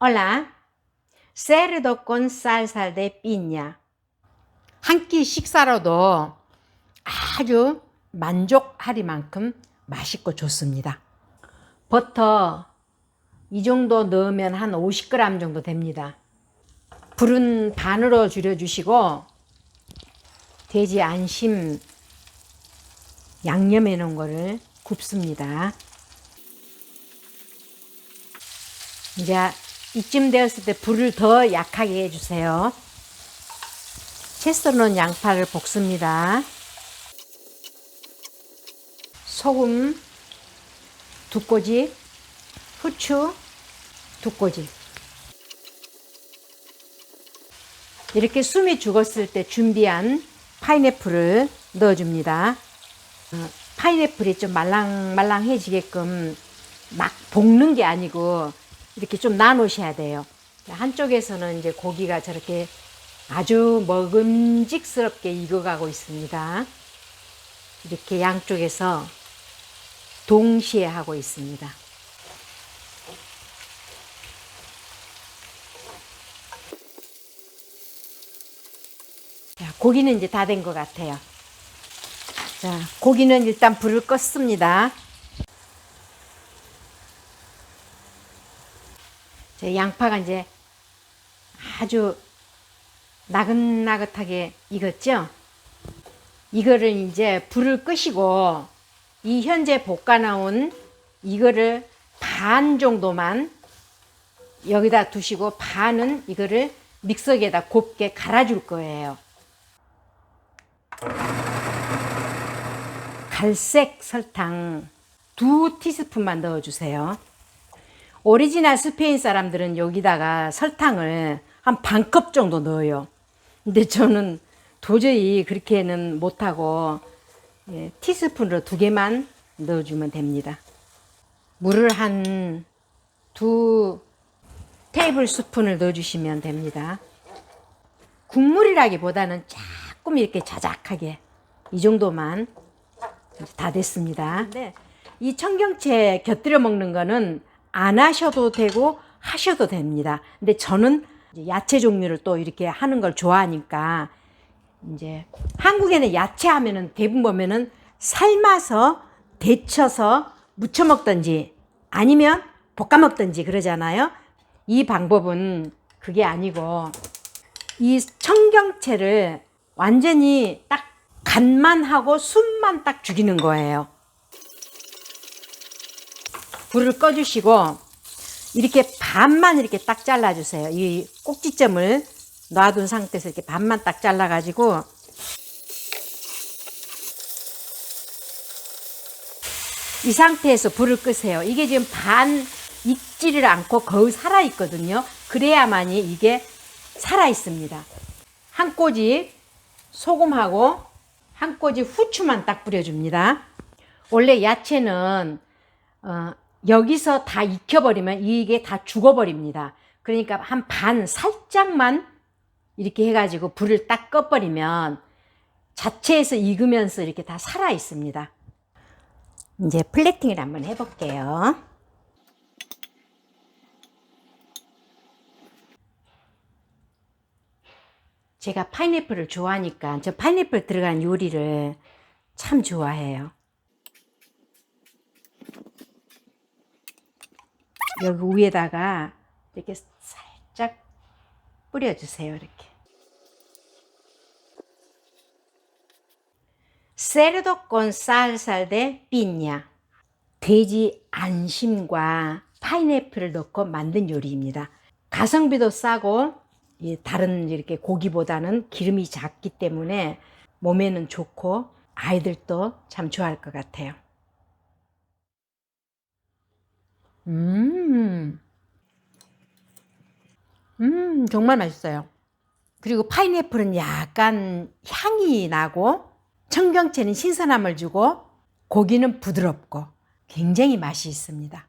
Hola, cerdo con salsa de piña. 한 끼 식사로도 아주 만족하리만큼 맛있고 좋습니다. 버터 이 정도 넣으면 한 50g 정도 됩니다. 불은 반으로 줄여주시고 돼지 안심 양념해 놓은 거를 굽습니다. 이제 이쯤 되었을 때 불을 더 약하게 해주세요. 채 썰어놓은 양파를 볶습니다. 소금 두 꼬집, 후추 두 꼬집. 이렇게 숨이 죽었을 때 준비한 파인애플을 넣어줍니다. 어, 파인애플이 좀 말랑말랑해지게끔 막 볶는 게 아니고 이렇게 좀 나누셔야 돼요. 한쪽에서는 이제 고기가 저렇게 아주 먹음직스럽게 익어가고 있습니다. 이렇게 양쪽에서 동시에 하고 있습니다. 자, 고기는 이제 다 된 것 같아요. 자, 고기는 일단 불을 껐습니다. 양파가 이제 아주 나긋나긋하게 익었죠? 이거를 이제 불을 끄시고 이 현재 볶아 나온 이거를 반 정도만 여기다 두시고 반은 이거를 믹서기에다 곱게 갈아줄 거예요. 갈색 설탕 두 티스푼만 넣어주세요. 오리지널 스페인 사람들은 여기다가 설탕을 한 반 컵 정도 넣어요. 근데 저는 도저히 그렇게는 못하고 예, 티스푼으로 두 개만 넣어주면 됩니다. 물을 한 두 테이블 스푼을 넣어주시면 됩니다. 국물이라기보다는 조금 이렇게 자작하게 이 정도만 다 됐습니다. 근데 이 청경채 곁들여 먹는 거는 안 하셔도 되고 하셔도 됩니다. 근데 저는 야채 종류를 또 이렇게 하는 걸 좋아하니까 이제 한국에는 야채 하면은 대부분 보면은 삶아서 데쳐서 무쳐 먹든지 아니면 볶아 먹든지 그러잖아요. 이 방법은 그게 아니고 이 청경채를 완전히 딱 간만 하고 숨만 딱 죽이는 거예요. 불을 꺼주시고 이렇게 반만 이렇게 딱 잘라주세요. 이 꼭지점을 놔둔 상태에서 이렇게 반만 딱 잘라가지고 이 상태에서 불을 끄세요. 이게 지금 반 익지를 않고 거의 살아 있거든요. 그래야만이 이게 살아 있습니다. 한 꼬집 소금하고 한 꼬집 후추만 딱 뿌려줍니다. 원래 야채는 어, 여기서 다 익혀버리면 이게 다 죽어버립니다. 그러니까 한 반 살짝만 이렇게 해가지고 불을 딱 꺼버리면 자체에서 익으면서 이렇게 다 살아 있습니다. 이제 플레팅을 한번 해볼게요. 제가 파인애플을 좋아하니까 저 파인애플 들어간 요리를 참 좋아해요. 여기 위에다가 이렇게 살짝 뿌려주세요. 이렇게. Cerdo con salsa de piña. 돼지 안심과 파인애플을 넣고 만든 요리입니다. 가성비도 싸고 이 다른 이렇게 고기보다는 기름이 작기 때문에 몸에는 좋고 아이들도 참 좋아할 것 같아요. 음, 음, 정말 맛있어요. 그리고 파인애플은 약간 향이 나고 청경채는 신선함을 주고 고기는 부드럽고 굉장히 맛이 있습니다.